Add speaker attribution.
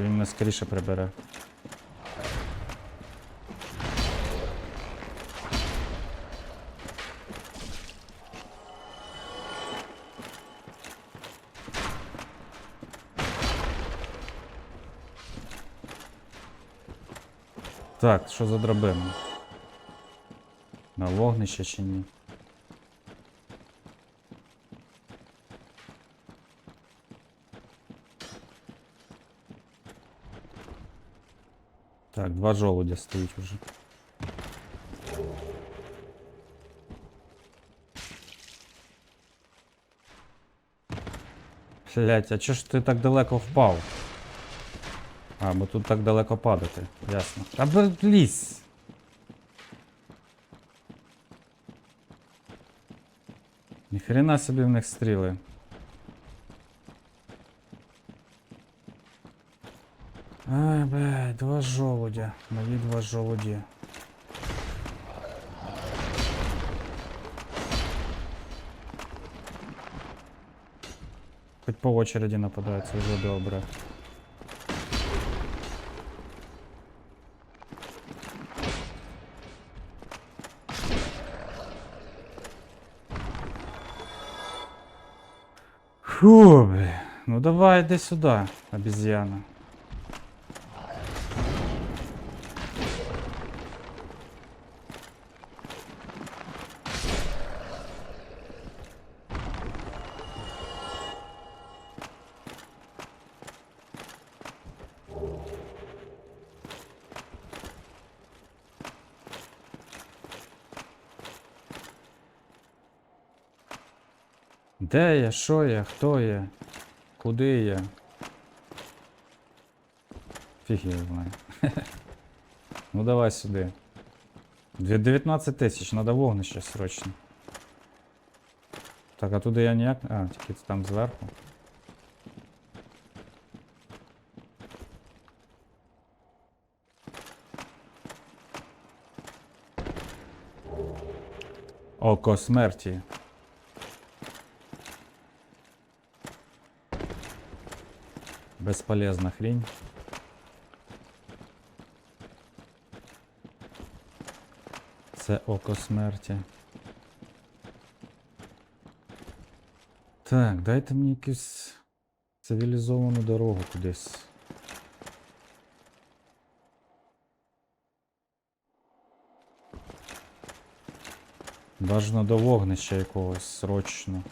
Speaker 1: Чи він нас скоріше прибере? Так, що за драбина? На вогнище чи ні? Так, два жолудя стоїть уже. Блять, а чого ж ти так далеко впав? А, бо тут так далеко падати. Ясно. Та лізь! Ніхрена собі в них стріли. Ай, блядь, два жолудя. Мої два жолуді. Хоть по очереди нападают, це вже добре. Фу, бля. Ну давай иди сюда, обезьяна. Де я? Що я? Хто я? Куди я? Фіг я знаю. ну давай сюди. 19 тисяч, надо вогнище срочно. Так, а туди я ніяк. А, тільки там зверху. Око смерті. Бесполезна хрень. Це око смерті. Так, дайте мені якусь цивілізовану дорогу кудись. Бажано до вогнища якогось срочно.